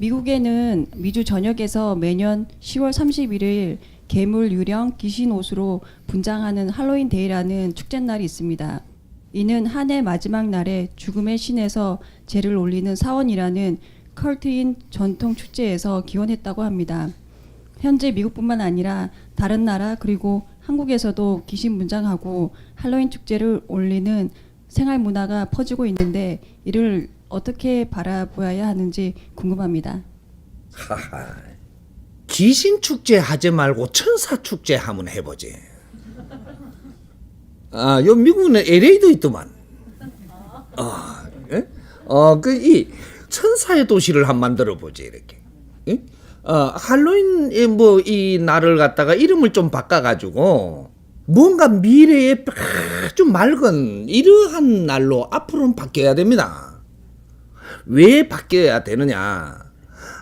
미국에는 미주 전역에서 매년 10월 31일 괴물, 유령, 귀신 옷으로 분장하는 할로윈 데이라는 축제날이 있습니다. 이는 한 해 마지막 날에 죽음의 신에서 제를 올리는 사원이라는 컬트인 전통 축제에서 기원했다고 합니다. 현재 미국뿐만 아니라 다른 나라 그리고 한국에서도 귀신 분장하고 할로윈 축제를 올리는 생활 문화가 퍼지고 있는데 이를 어떻게 바라보아야 하는지 궁금합니다. 하하. 귀신 축제 하지 말고 천사 축제 한번 해보지. 아, 요 미국은 LA도 있더만. 아, 예? 어, 그, 이, 천사의 도시를 한 만들어 보지, 이렇게. 예? 어, 할로윈, 뭐, 이 날을 갖다가 이름을 좀 바꿔가지고, 뭔가 미래에 아주 맑은 이러한 날로 앞으로는 바뀌어야 됩니다. 왜 바뀌어야 되느냐?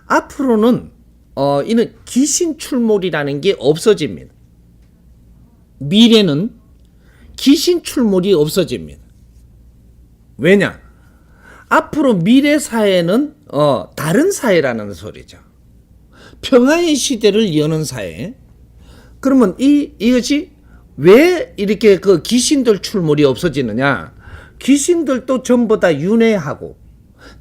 앞으로는 어 이는 귀신 출몰이라는 게 없어집니다. 미래는 귀신 출몰이 없어집니다. 왜냐? 앞으로 미래 사회는 어 다른 사회라는 소리죠. 평화의 시대를 여는 사회. 그러면 이 이것이 왜 이렇게 그 귀신들 출몰이 없어지느냐? 귀신들도 전부 다 윤회하고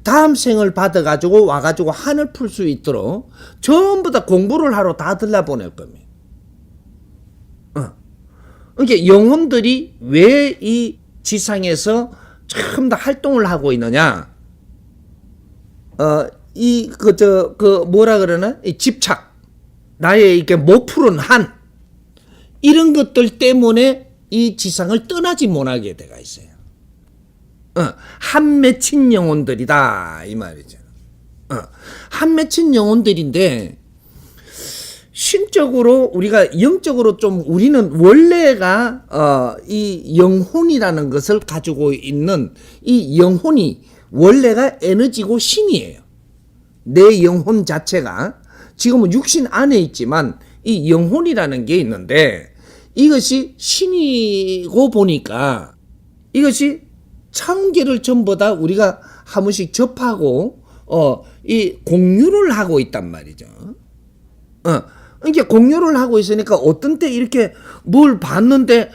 다음 생을 받아가지고 와가지고 한을 풀 수 있도록 전부 다 공부를 하러 다 들려보낼 겁니다. 어. 그러니까 영혼들이 왜 이 지상에서 참 다 활동을 하고 있느냐? 어, 이, 그, 저, 그, 뭐라 그러나? 이 집착. 나의 이렇게 못 푸른 한. 이런 것들 때문에 이 지상을 떠나지 못하게 돼가 있어요. 어, 한 맺힌 영혼들이다 이 말이죠. 어, 한 맺힌 영혼들인데 신적으로 우리가 영적으로 좀 우리는 원래가 어, 이 영혼이라는 것을 가지고 있는 이 영혼이 원래가 에너지고 신이에요. 내 영혼 자체가 지금은 육신 안에 있지만 이 영혼이라는 게 있는데 이것이 신이고 보니까 이것이 차원계를 전부 다 우리가 한 번씩 접하고 어 이 공유를 하고 있단 말이죠. 어 그러니까 공유를 하고 있으니까 어떤 때 이렇게 뭘 봤는데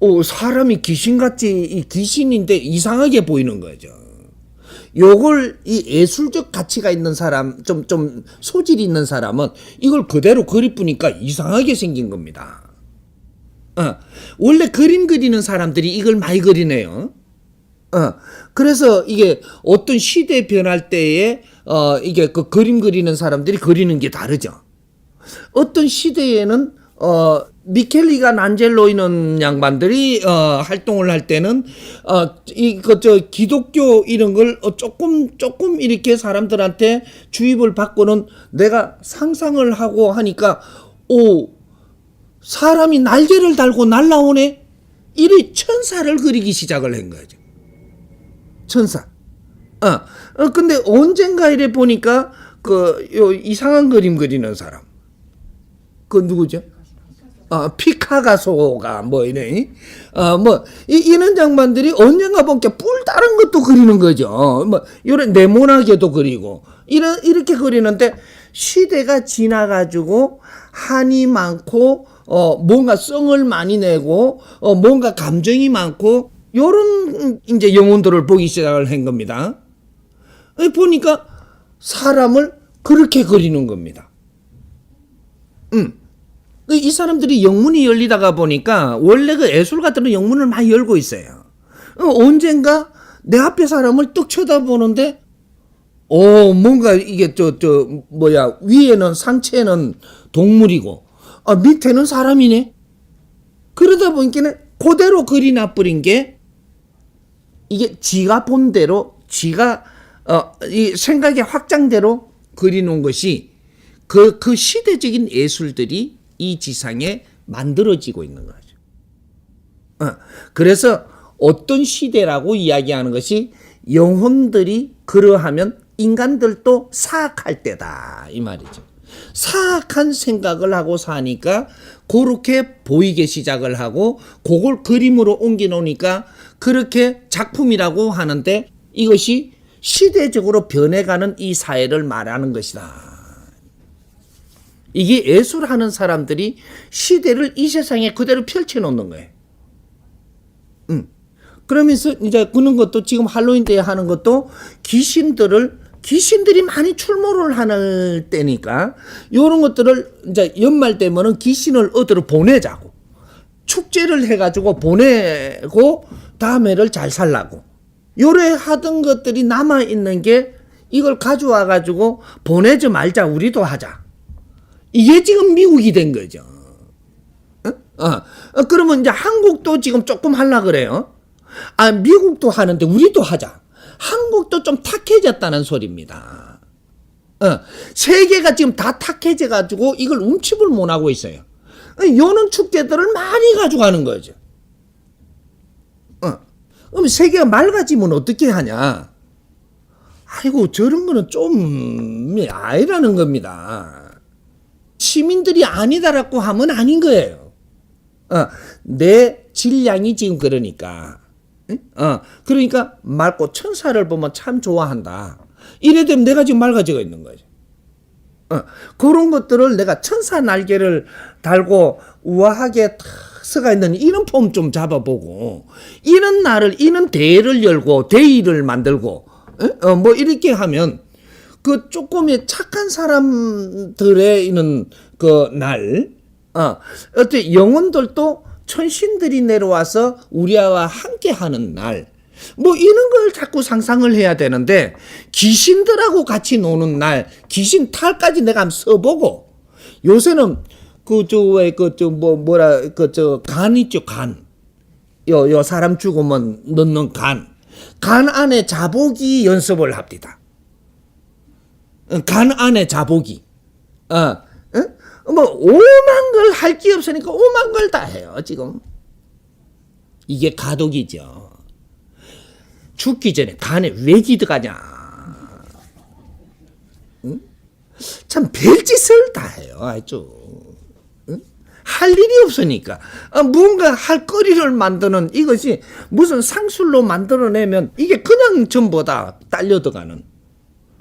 어 사람이 귀신같이 이 귀신인데 이상하게 보이는 거죠. 요걸 이 예술적 가치가 있는 사람 좀 좀 소질 있는 사람은 이걸 그대로 그리뿌니까 이상하게 생긴 겁니다. 어, 원래 그림 그리는 사람들이 이걸 많이 그리네요. 어, 그래서 이게 어떤 시대 변할 때에 어, 이게 그 그림 그리는 사람들이 그리는 게 다르죠. 어떤 시대에는 어, 미켈리가 난젤로 있는 양반들이 어, 활동을 할 때는 어, 이그저 기독교 이런 걸 어, 조금 조금 이렇게 사람들한테 주입을 받고는 내가 상상을 하고 하니까 오 사람이 날개를 달고 날라오네. 이리 천사를 그리기 시작을 한 거죠. 천사. 어, 어 근데 언젠가 이래 보니까 그 요 이상한 그림 그리는 사람. 그 누구죠? 어, 피카가소가 뭐 이래. 어, 뭐 이, 이런 장반들이 언젠가 보니까 뿔 다른 것도 그리는 거죠. 뭐 이런 네모나게도 그리고 이런 이렇게 그리는데 시대가 지나가지고 한이 많고 어 뭔가 성을 많이 내고 어 뭔가 감정이 많고 요런 이제 영혼들을 보기 시작을 한 겁니다. 어, 보니까 사람을 그렇게 그리는 겁니다. 음. 이 사람들이 영문이 열리다가 보니까 원래 그 예술 같은 영문을 많이 열고 있어요. 어, 언젠가 내 앞에 사람을 뚝 쳐다보는데 어 뭔가 이게 저저 뭐야 위에는 상체는 동물이고 아, 밑에는 사람이네. 그러다 보니까 그대로 그리 나버린 게 이게 지가 본 대로 지가 어, 이 생각의 확장대로 그리는 것이 그, 그 시대적인 예술들이 이 지상에 만들어지고 있는 거죠. 어, 그래서 어떤 시대라고 이야기하는 것이 영혼들이 그러하면 인간들도 사악할 때다 이 말이죠. 사악한 생각을 하고 사니까 그렇게 보이게 시작을 하고 그걸 그림으로 옮겨 놓으니까 그렇게 작품이라고 하는데 이것이 시대적으로 변해가는 이 사회를 말하는 것이다. 이게 예술하는 사람들이 시대를 이 세상에 그대로 펼쳐놓는 거예요. 음. 그러면서 이제 그런 것도 지금 할로윈 때 하는 것도 귀신들을 귀신들이 많이 출몰을 하는 때니까 이런 것들을 이제 연말 되면은 귀신을 어디로 보내자고 축제를 해가지고 보내고 다음해를 잘 살라고 요래 하던 것들이 남아 있는 게 이걸 가져와 가지고 보내지 말자 우리도 하자 이게 지금 미국이 된 거죠. 어? 어, 어, 그러면 이제 한국도 지금 조금 하려 그래요. 아 미국도 하는데 우리도 하자. 한국도 좀 탁해졌다는 소리입니다. 어, 세계가 지금 다 탁해져 가지고 이걸 움집을 못 하고 있어요. 어, 요는 축제들을 많이 가져가는 거죠. 어, 그럼 세계가 맑아지면 어떻게 하냐? 아이고 저런 거는 좀 아니라는 겁니다. 시민들이 아니다라고 하면 아닌 거예요. 어, 내 질량이 지금 그러니까. 응? 어, 그러니까 맑고 천사를 보면 참 좋아한다. 이래 되면 내가 지금 맑아지고 있는 거죠. 어, 그런 것들을 내가 천사 날개를 달고 우아하게 탁 서가 있는 이런 폼 좀 잡아보고 이런 날을 이런 대회를 열고 대의를 만들고 어, 어, 뭐 이렇게 하면 그 조금의 착한 사람들의 있는 그 날, 어, 어때 영혼들도 천신들이 내려와서 우리와 함께 하는 날, 뭐 이런 걸 자꾸 상상을 해야 되는데 귀신들하고 같이 노는 날, 귀신 탈까지 내가 한번 써보고 요새는 그저왜그저뭐 뭐라 그 저 간 있죠 간. 요, 요 사람 죽으면 넣는 간. 간 안에 자보기 연습을 합니다. 어, 간 안에. 어, 어? 뭐 오만 걸 할 게 없으니까 오만 걸 다 해요 지금. 이게 가독이죠. 죽기 전에 간에 왜 기드가냐. 응? 참 별짓을 다 해요 아주. 응? 할 일이 없으니까 아, 뭔가 할 거리를 만드는 이것이 무슨 상술로 만들어내면 이게 그냥 전부 다 딸려 들어가는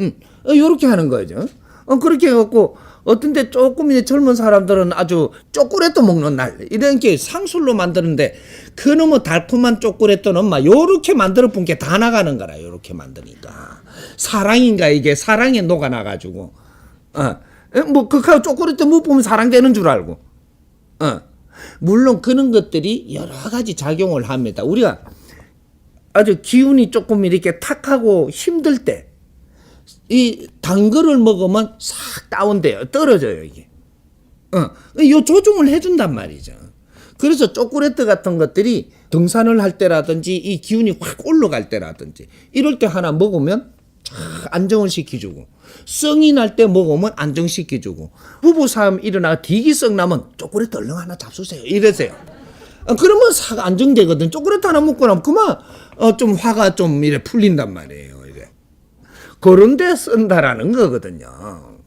음, 요렇게 하는 거죠. 어, 그렇게 해갖고, 어떤 데 조금 이제 젊은 사람들은 아주 초콜릿도 먹는 날, 이런 게 상술로 만드는데, 그놈의 달콤한 초콜릿은 엄마, 요렇게 만들어 본 게 다 나가는 거라, 요렇게 만드니까. 사랑인가, 이게 사랑에 녹아 나가지고, 어, 에, 뭐, 그, 초콜릿도 못 보면 사랑되는 줄 알고, 어. 물론 그런 것들이 여러 가지 작용을 합니다. 우리가 아주 기운이 조금 이렇게 탁하고 힘들 때, 이 단 거를 먹으면 싹 다운돼요. 떨어져요, 이게. 어, 요 조종을 해준단 말이죠. 그래서 초콜릿 같은 것들이 등산을 할 때라든지 이 기운이 확 올라갈 때라든지 이럴 때 하나 먹으면 쫙 안정을 시켜주고 성이 날 때 먹으면 안정시켜주고 부부 싸움 일어나 디기성 나면 초콜릿 얼른 하나 잡수세요 이러세요. 어, 그러면 싹 안정되거든. 초콜릿 하나 먹고 나면 그만 어, 좀 화가 좀 이래 풀린단 말이에요. 그런 데 쓴다라는 거거든요.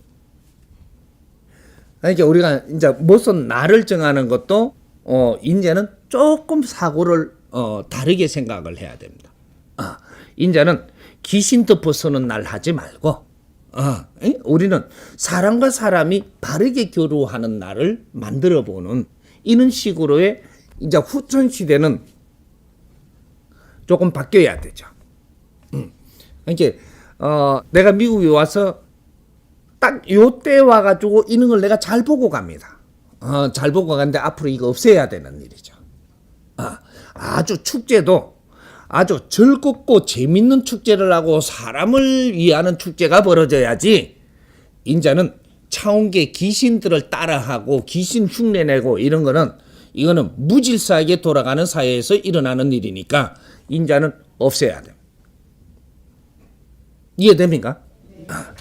그러니까 우리가 이제 무슨 날을 정하는 것도 어 이제는 조금 사고를 어 다르게 생각을 해야 됩니다. 아, 이제는 귀신 덮어 쓰는 날 하지 말고 아, 에? 우리는 사람과 사람이 바르게 교류하는 날을 만들어 보는 이런 식으로의 이제 후천 시대는 조금 바뀌어야 되죠. 음. 그러니까 어, 내가 미국에 와서 딱 요 때 와가지고 이런 걸 내가 잘 보고 갑니다. 어, 잘 보고 가는데 앞으로 이거 없애야 되는 일이죠. 아, 아주 축제도 아주 즐겁고 재밌는 축제를 하고 사람을 위하는 축제가 벌어져야지 인자는 차원계 귀신들을 따라하고 귀신 흉내내고 이런 거는 이거는 무질서하게 돌아가는 사회에서 일어나는 일이니까 인자는 없애야 돼. 이해됩니까? 아,